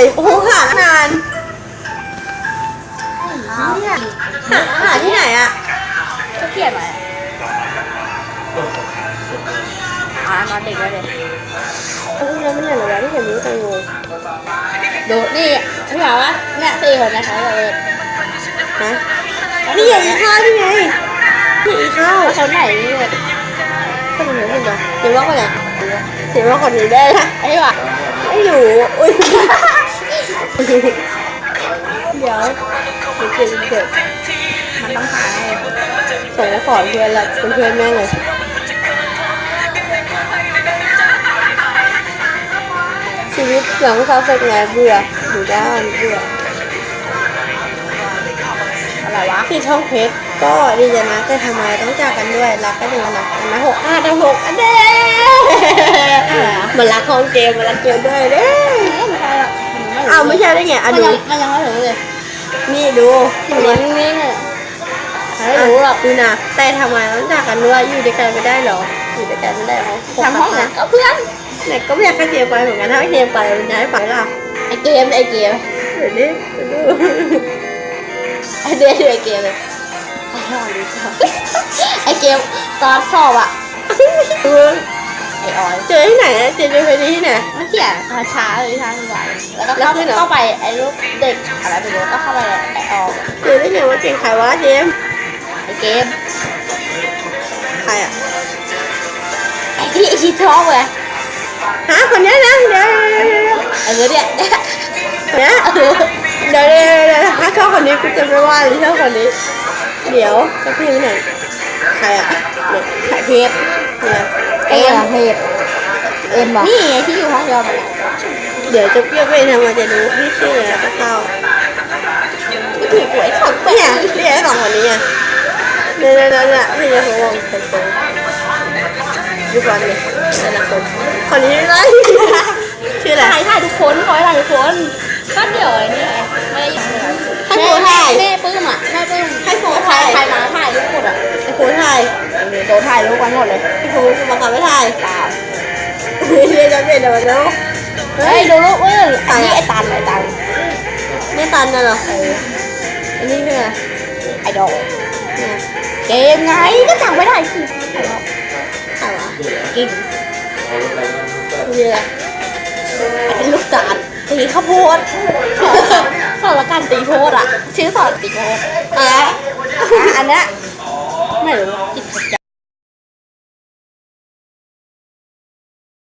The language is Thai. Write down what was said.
ยโอ้โหหานานเนี่ยหาหาที่ไหนอะก็เขียนไว้อ่านอนเด็กแล้วเลยเออแล้วมันอย่างไรที่เห็นรู้ตังงดูนี่พี่บอกว่าเนี่ยสี่คนนะคะเลยฮะนี่อย่างอีข้าวนี่ไงนี่อีข้าวว่าเขาไหนนี่เลยก็เป็นอย่างนี้เหรอเดี๋ยวว่าคนไหนเดี๋ยวว่าคนนี้ได้ละไอ้วะไม่รู้อุ้ยเดี๋ยว เดี๋ยวเดี๋ยวเกิดเกิดมันต้องหาให้ส่งขอเพื่อนละเป็นเพื่อนแม่เลยชีวิตหลังเขาเสร็จไงเบื่ออยู่ด้านเบื่ออะไรวะที่ช่องเพชรก็ดีใจนะแต่ทำไมต้องจากกันด้วยรักกันอยู่นะอันนะหกห้าแต่หกอันเด้มันรักของเกมมันรักเกมด้วยเด้ อกอ้าวไม่ใช่ได้ไงมัอะนดูยังมันยังไม่ถึงเลยนี่ดูมันนิ่งๆเลยไม่รู้หรอกดูนะแต่ทำไมต้องจากกันด้วยอยู่ด้วยกันไม่ได้หรออยู่ด้วยกันไม่ได้หรอทำห้องนะก็เพื่อนเนี่ยก็ไม่อยากให้เกมไปเหมือนกันถ้าให้เกมไปมันย้ายไปล่ะไอเกมไอเกมเดี๋ยวนี้เดี๋ยวดูไอเดียไอเกมเลยไอเกมตอนสอบอะดู ไอออยเจอที่ไหนอะเจอไปที่ไหน มันเขียนช้าช้าๆเลยช้าจังหวะแล้วก็แล้วเข้าขึ้นเหรอ เข้าไปไอ้รูปเด็กอะไรไม่รู้ก็เข้าไปไอ้ออมเจอได้ไงว่าเจอใครวะเจมไอ้เกมใครอะไอ้ที่ไอ้ที่ชอบเลยฮะคนนี้นะเดี๋ยวไอ้เนี้ยเนี่ยเดี๋ยวเดี๋ยวเดี๋ยวเดี๋ยวถ้าชอบคนนี้กูจะไม่ว่าเลยชอบคนนี้ เดี๋ยวจะพี่ไปไหน ใครอะเนี่ยไอ้เพชรเนี่ยเอ็มเพชรเอ็มบอกนี่ไงที่อยู่ห้องเดียวกันอะเดี๋ยวจะเปรี้ยวไปทำไมจะดูพี่ชื่ออะไรก็เข้าที่ถือหวยสดเนี่ยเรียกไอ้สองคนนี้อะเนี่ยเนี่ยเนี่ยเนี่ยพี่จะเขาวงคนโตยุควันเลยแต่ละคนคนนี้ไรชื่ออะไรถ่ายถ่ายทุกคนขอให้ถ่ายทุกคนก็เดี๋ยวไอ้นี่ไงไม่ได้ยังไงให้โฟถ่ายแม่ปื้มอะแม่ปื้มให้โฟถ่าถ่ายยถ่ายมา โดนถ่ายรูปกันหมดเลยไอ้โฟมาขับไม่ถ่ายตามเรียนจะเป็นเดี๋ยวแล้วเฮ้ยดูรูปเว้ยอันนี้ไอ้ตันไอ้ตันไม่ตันนะเหรออันนี้คืออะไรไอ้ดอกเนี่ยเกมไงก็จำไม่ได้สิใครวะกินนี่อะไรเป็นลูกจานตีข้าวโพดสอนละกันตีโพดอะ ชื่อสอนตีโพดอะอะอันเนี้ยไม่รู้จิตใจ